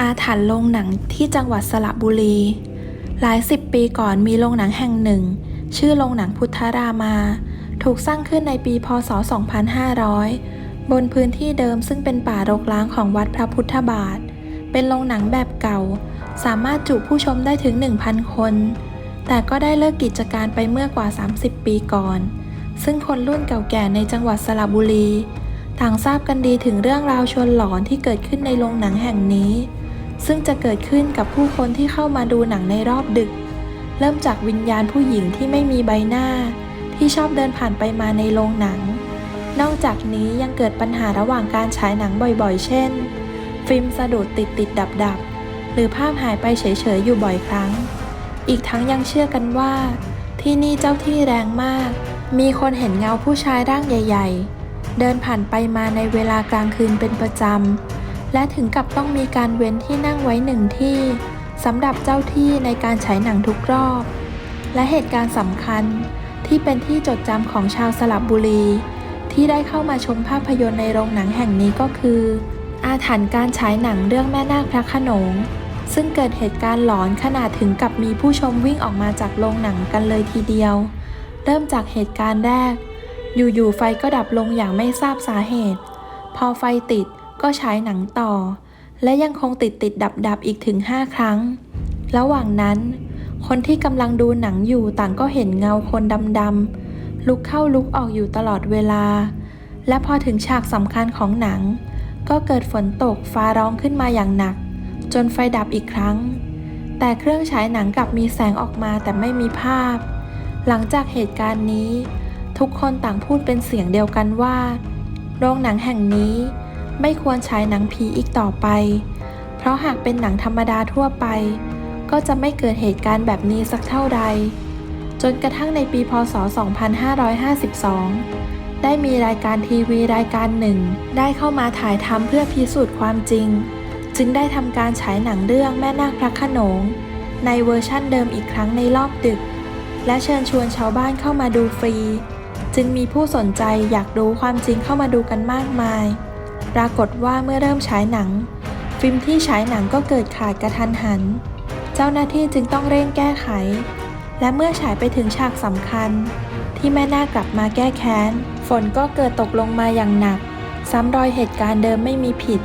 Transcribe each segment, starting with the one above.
อาถรรพ์โรงหนังที่จังหวัดสระบุรี หลายสิบปีก่อนมีโรงหนังแห่งหนึ่ง ชื่อโรงหนังพุทธรามา ถูกสร้างขึ้นในปีพศ 2500 บนพื้นที่เดิมซึ่งเป็นป่ารกร้างของวัดพระพุทธบาท เป็นโรงหนังแบบเก่า สามารถจุผู้ชมได้ถึง 1,000 คน แต่ก็ได้เลิกกิจการไปเมื่อกว่า 30 ปีก่อน ซึ่งคนรุ่นเก่าแก่ในจังหวัดสระบุรี ต่างทราบกันดีถึงเรื่องราวชวนหลอนที่เกิดขึ้นในโรงหนังแห่งนี้ ซึ่งจะเกิดขึ้นกับผู้คนที่เข้ามาดูหนังในรอบดึก เริ่มจากวิญญาณผู้หญิงที่ไม่มีใบหน้า ที่ชอบเดินผ่านไปมาในโรงหนัง นอกจากนี้ยังเกิดปัญหาระหว่างการฉายหนังบ่อยๆ เช่น ฟิล์มสะดุดติดติดดับดับหรือภาพหายไปเฉยๆอยู่บ่อยครั้ง อีกทั้งยังเชื่อกันว่า ที่นี่เจ้าที่แรงมาก มีคนเห็นเงาผู้ชายร่างใหญ่ ๆ เดินผ่านไปมาในเวลากลางคืนเป็นประจำ และถึงกับต้องมีการเว้นที่นั่งไว้หนึ่งที่สำหรับเจ้าที่ในการฉายหนังทุกรอบ และเหตุการณ์สำคัญที่เป็นที่จดจำของชาวสระบุรี ที่ได้เข้ามาชมภาพยนตร์ในโรงหนังแห่งนี้ก็คือ อาถรรพ์การฉายหนังเรื่องแม่นาคพระขนง ซึ่งเกิดเหตุการณ์หลอนขนาดถึงกับมีผู้ชมวิ่งออกมาจากโรงหนังกันเลยทีเดียว เริ่มจากเหตุการณ์แรก อยู่ๆไฟก็ดับลงอย่างไม่ทราบสาเหตุ พอไฟติด ก็ฉายหนังต่อ และยังคงติดติดดับดับอีกถึง 5 ครั้ง ระหว่างนั้น คนที่กำลังดูหนังอยู่ต่างก็เห็นเงาคนดำๆลุกเข้าลุกออกอยู่ตลอดเวลา และพอถึงฉากสำคัญของหนัง ก็เกิดฝนตกฟ้าร้องขึ้นมาอย่างหนัก จนไฟดับอีกครั้ง แต่เครื่องฉายหนังกลับมีแสงออกมาแต่ไม่มีภาพ หลังจากเหตุการณ์นี้ ทุกคนต่างพูดเป็นเสียงเดียวกันว่า โรงหนังแห่งนี้ ไม่ควรฉายหนังผีอีกต่อไป เพราะหากเป็นหนังธรรมดาทั่วไป ก็จะไม่เกิดเหตุการณ์แบบนี้สักเท่าใด จนกระทั่งในปีพศ 2552 ได้มีรายการทีวีรายการหนึ่ง ได้เข้ามาถ่ายทำเพื่อพิสูจน์ความจริง จึงได้ทำการฉายหนังเรื่องแม่นาคพระขนง ในเวอร์ชั่นเดิมอีกครั้งในรอบดึก และเชิญชวนชาวบ้านเข้ามาดูฟรี จึงมีผู้สนใจอยากรู้ความจริงเข้ามาดูกันมากมาย ปรากฏว่าเมื่อเริ่มฉายหนัง ฟิล์มที่ฉายหนังก็เกิดขาดกระทันหัน เจ้าหน้าที่จึงต้องเร่งแก้ไข และเมื่อฉายไปถึงฉากสำคัญ ที่แม่นากลับมาแก้แค้น ฝนก็เกิดตกลงมาอย่างหนัก ซ้ำรอยเหตุการณ์เดิมไม่มีผิด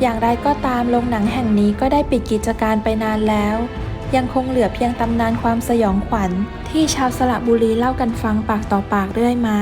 อย่างไรก็ตามโรงหนังแห่งนี้ก็ได้ปิดกิจการไปนานแล้ว ยังคงเหลือเพียงตำนานความสยองขวัญ ที่ชาวสระบุรีเล่ากันฟังปากต่อปากเรื่อยมา